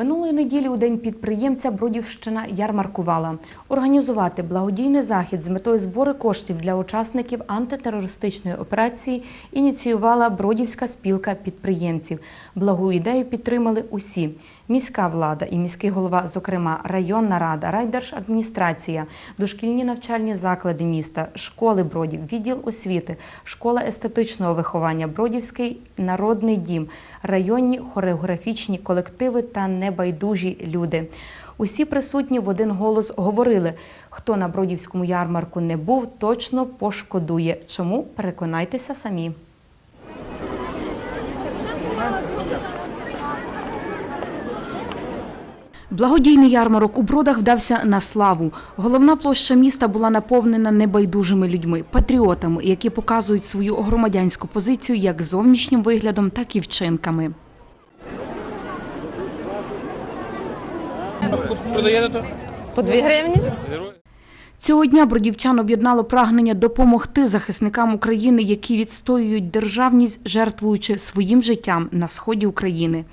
Минулої неділі у день підприємця Бродівщина ярмаркувала. Організувати благодійний захід з метою збору коштів для учасників антитерористичної операції ініціювала Бродівська спілка підприємців. Благу ідею підтримали усі: міська влада і міський голова, зокрема районна рада, райдержадміністрація, дошкільні навчальні заклади міста, школи Бродів, відділ освіти, школа естетичного виховання, Бродівський народний дім, районні хореографічні колективи та небайдужі люди. Усі присутні в один голос говорили: хто на Бродівському ярмарку не був, точно пошкодує. Чому переконайтеся самі. Благодійний ярмарок у бродах вдався на славу. Головна площа міста була наповнена небайдужими людьми, патріотами, які показують свою громадянську позицію як зовнішнім виглядом, так і вчинками. По дві гривні? Цього дня бродівчан об'єднало прагнення допомогти захисникам України, які відстоюють державність, жертвуючи своїм життям на сході України.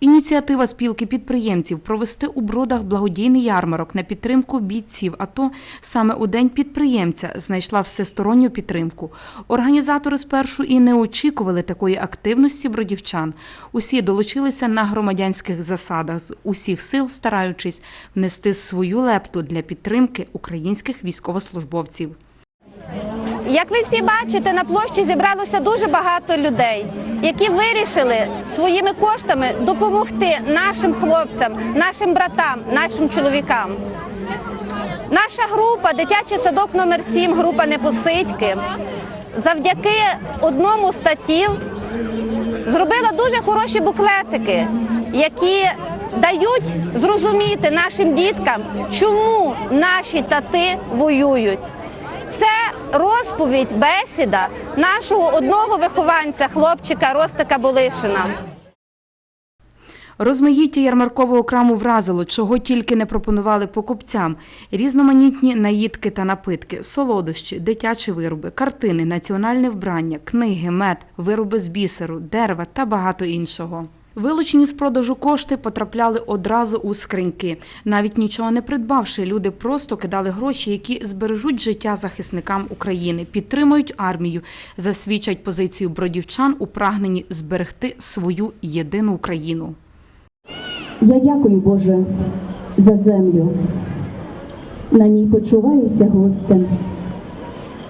Ініціатива спілки підприємців провести у бродах благодійний ярмарок на підтримку бійців. АТО саме у день підприємця знайшла всесторонню підтримку. Організатори спершу і не очікували такої активності бродівчан. Усі долучилися на громадянських засадах з усіх сил, стараючись внести свою лепту для підтримки українських військовослужбовців. Як ви всі бачите, на площі зібралося дуже багато людей, які вирішили своїми коштами допомогти нашим хлопцям, нашим братам, нашим чоловікам. Наша група, дитячий садок номер 7 група Непосидьки, завдяки одному з татів зробила дуже хороші буклетики, які дають зрозуміти нашим діткам, чому наші тати воюють. Це розповідь, бесіда нашого одного вихованця, хлопчика Ростика Болишина. Розмаїття ярмаркового краму вразило, чого тільки не пропонували покупцям: різноманітні наїдки та напитки, солодощі, дитячі вироби, картини, національне вбрання, книги, мед, вироби з бісеру, дерева та багато іншого. Вилучені з продажу кошти потрапляли одразу у скриньки. Навіть нічого не придбавши, люди просто кидали гроші, які збережуть життя захисникам України, підтримують армію, засвідчать позицію бродівчан у прагненні зберегти свою єдину Україну. Я дякую, Боже, за землю. На ній почуваюся гостем,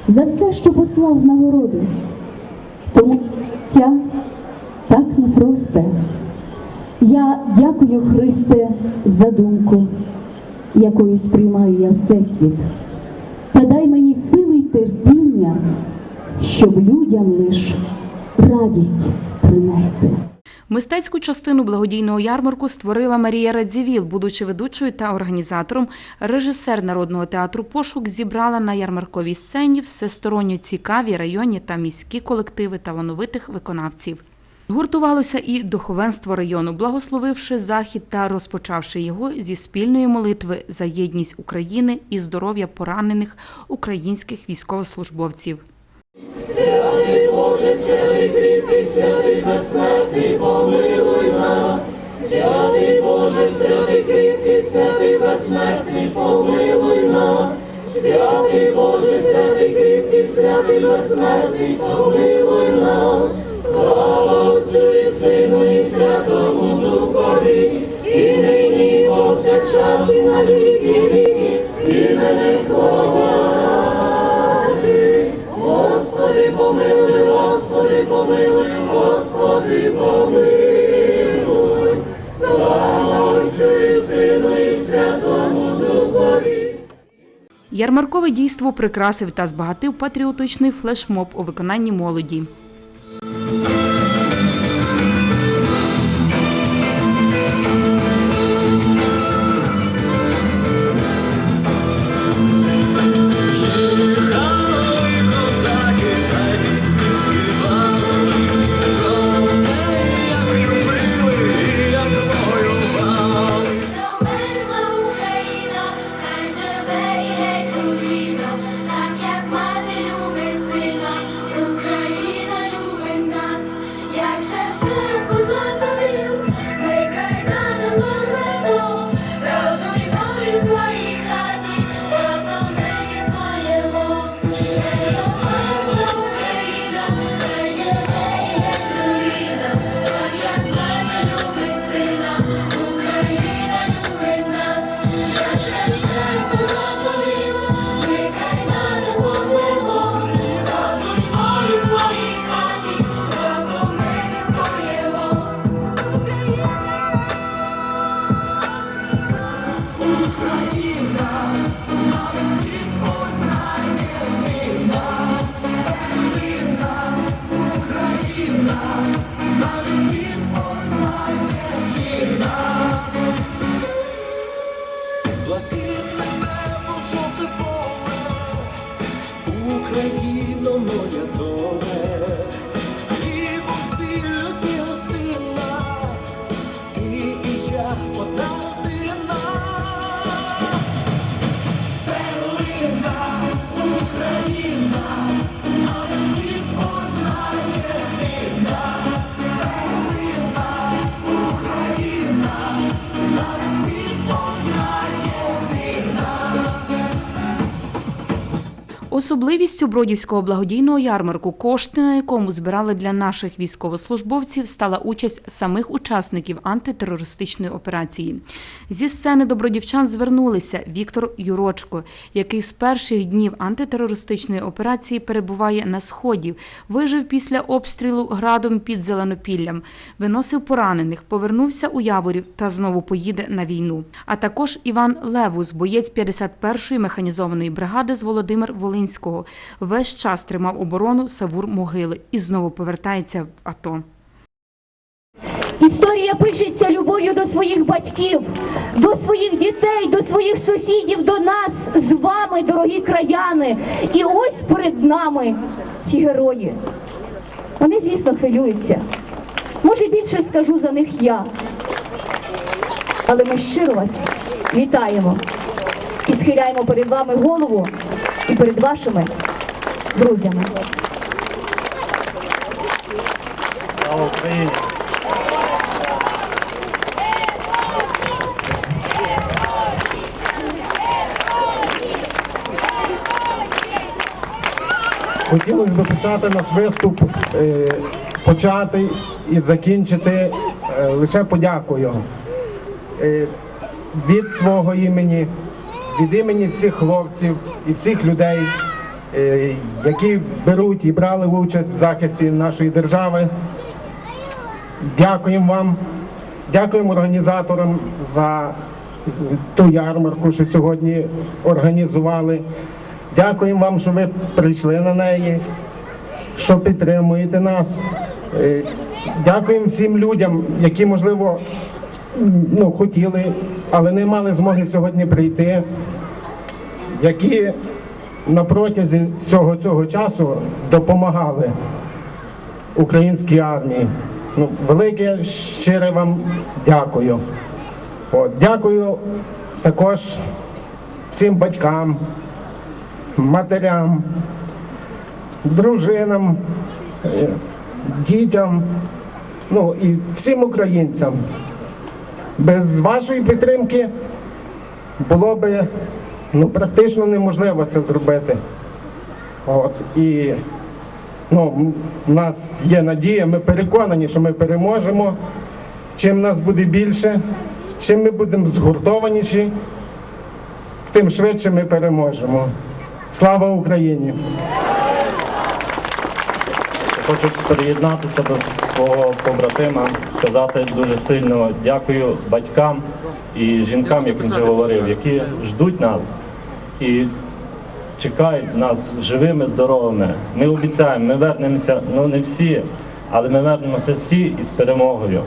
за все, що послав нагороду. Тому життя так непросте. Я дякую, Христе, за думку, якою сприймаю я Всесвіт. Та дай мені сили й терпіння, щоб людям лиш радість принести. Мистецьку частину благодійного ярмарку створила Марія Радзівіл, будучи ведучою та організатором. Режисер народного театру Пошук зібрала на ярмарковій сцені всесторонньо цікаві районні та міські колективи талановитих виконавців. Згуртувалося і духовенство району, благословивши захід та розпочавши його зі спільної молитви за єдність України і здоров'я поранених українських військовослужбовців. Святий Боже, святий кріпкий, святий безсмертний, помилуй нас. Святий Боже, святий кріпкий, святий безсмертний, помилуй нас. Святий Боже, святий кріпкий, святий безсмертний, помилуй нас. Слава Отцю і Сину і Святому Духові, і нині, і повсякчас, і на віки віки, іменем Твого. Господи, помилуй, Господи, помилуй, Господи, Ярмаркове дійство прикрасив та збагатив патріотичний флешмоб у виконанні молоді. Блакитне небо, жовте поле, Україно моя. Особливістю Бродівського благодійного ярмарку, кошти на якому збирали для наших військовослужбовців, стала участь самих учасників антитерористичної операції. Зі сцени до бродівчан звернулися Віктор Юрочко, який з перших днів антитерористичної операції перебуває на сході, вижив після обстрілу градом під Зеленопіллям, виносив поранених, повернувся у Яворів та знову поїде на війну. А також Іван Левус, боєць 51-ї механізованої бригади з Володимир Волинського, весь час тримав оборону Савур Могили і знову повертається в АТО. Історія пишеться любов'ю до своїх батьків, до своїх дітей, до своїх сусідів, до нас з вами, дорогі краяни. І ось перед нами ці герої. Вони, звісно, хвилюються. Може, більше скажу за них я. Але ми щиро вас вітаємо і схиляємо перед вами голову перед вашими друзями. Слава Україні! Хотілося б почати наш виступ, е, почати і закінчити е, лише подякою Е, від свого імені, від імені всіх хлопців і всіх людей, е, які беруть і брали участь в захисті нашої держави. Дякуємо вам, дякуємо організаторам за ту ярмарку, що сьогодні організували. Дякуємо вам, що ви прийшли на неї, що підтримуєте нас. Е, Дякуємо всім людям, які, можливо, ну, хотіли, але не мали змоги сьогодні прийти, які на протязі всього цього часу допомагали українській армії. Ну, велике щире вам дякую. От, дякую також всім батькам, матерям, дружинам, е, дітям, ну і всім українцям. Без вашої підтримки було би ну, практично неможливо це зробити. От, і ну, у нас є надія, ми переконані, що ми переможемо. Чим нас буде більше, чим ми будемо згуртованіші, тим швидше ми переможемо. Слава Україні! Хочу приєднатися до свого побратима, сказати дуже сильно дякую батькам і жінкам, як він вже говорив, які ждуть нас і чекають нас живими, здоровими. Ми обіцяємо, ми вернемося, ну не всі, але ми вернемося всі із перемогою.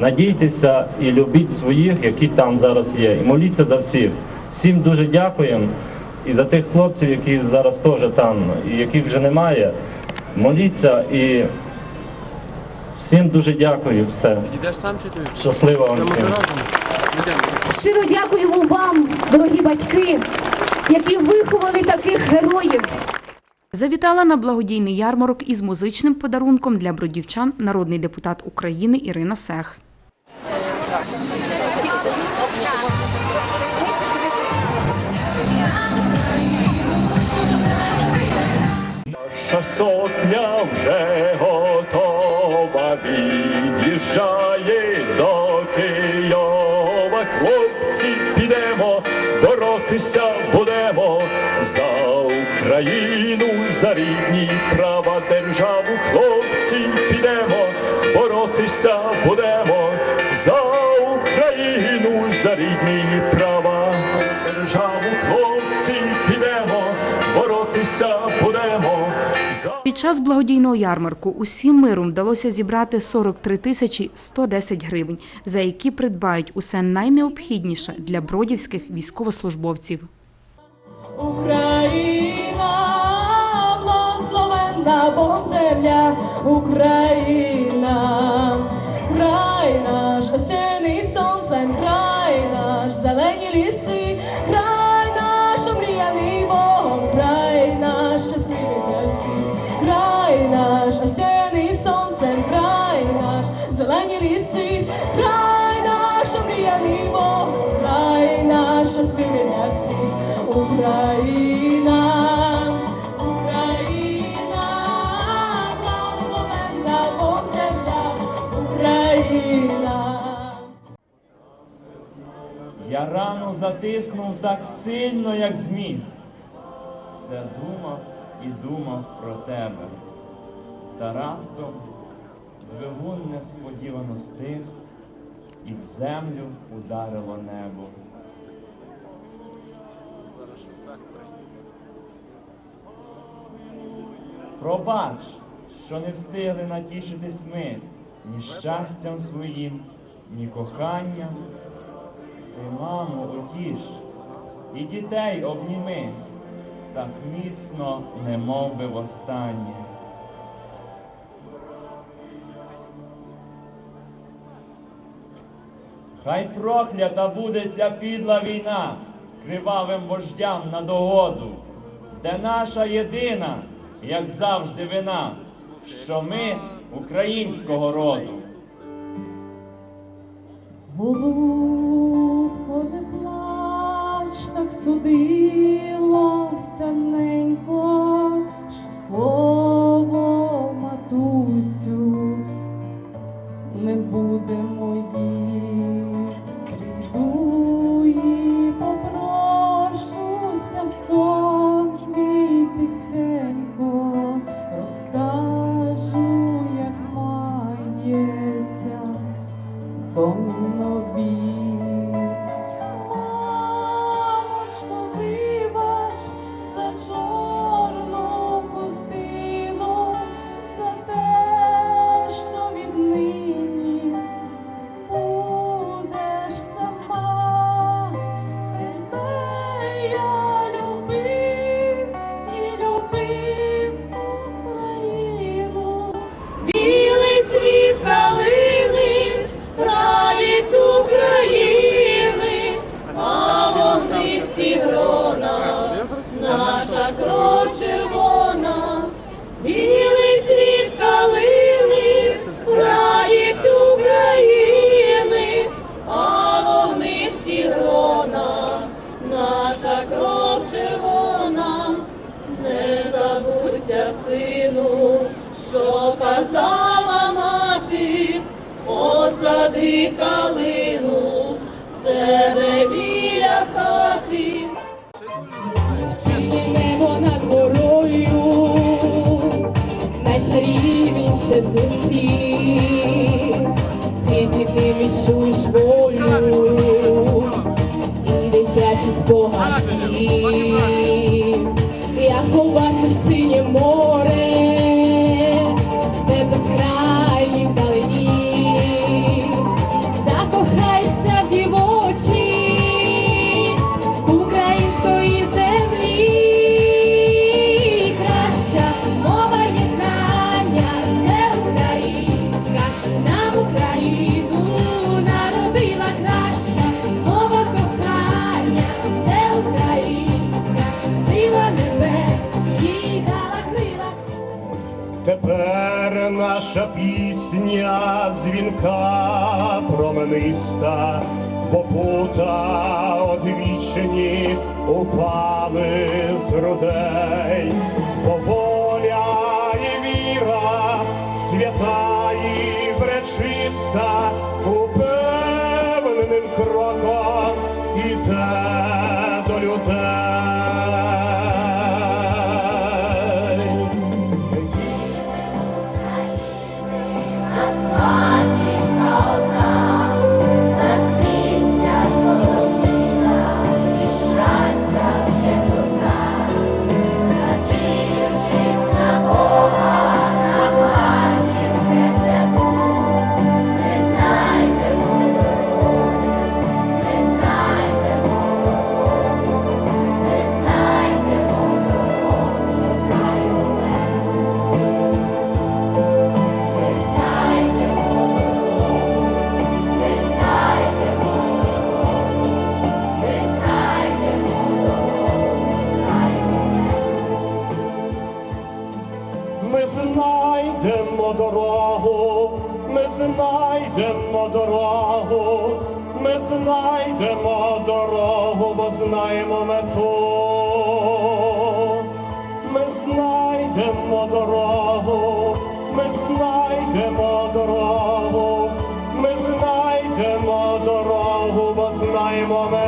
Надійтеся і любіть своїх, які там зараз є, і моліться за всіх. Всім дуже дякуємо. І за тих хлопців, які зараз теж там, і яких вже немає. Моліться і всім дуже дякую. Все. Щасливо вам всім. Щиро дякуємо вам, дорогі батьки, які виховали таких героїв. Завітала на благодійний ярмарок із музичним подарунком для бродівчан народний депутат України Ірина Сех. Наша сотня вже готова, від'їжджає до Києва. Хлопці, підемо, боротися будемо за Україну, за рідні права державу. Хлопці, підемо, боротися будемо за Україну, за рідні права державу. Під час благодійного ярмарку усім миром вдалося зібрати 43 тисячі 110 гривень, за які придбають усе найнеобхідніше для бродівських військовослужбовців. Україна, благословенна Богом земля, Україна, край наш осяяний сонцем, край світ, рай наша мріяний Бог, рай наша співня всіх, Україна, Україна, благословенна Бог земля, Україна. Я рану затиснув так сильно, як зміг. Все думав і думав про тебе. Та раптом двигун несподівано стих, і в землю ударило небо. Пробач, що не встигли натішитись ми ні щастям своїм, ні коханням. Ти, мамо, утіш, і дітей обніми, так міцно, не мов би востаннє. Хай проклята буде ця підла війна кривавим вождям на догоду, де наша єдина, як завжди, вина, що ми українського роду. Голубко, не плач, так судилося ненько, слово матусю не буде під ним наша пісня дзвінка промениста, попута одвічені упали з грудей, бо воля і віра, свята і пречиста, знайдемо дорогу, ми знайдемо дорогу, ми знайдемо дорогу, бо знаємо мету.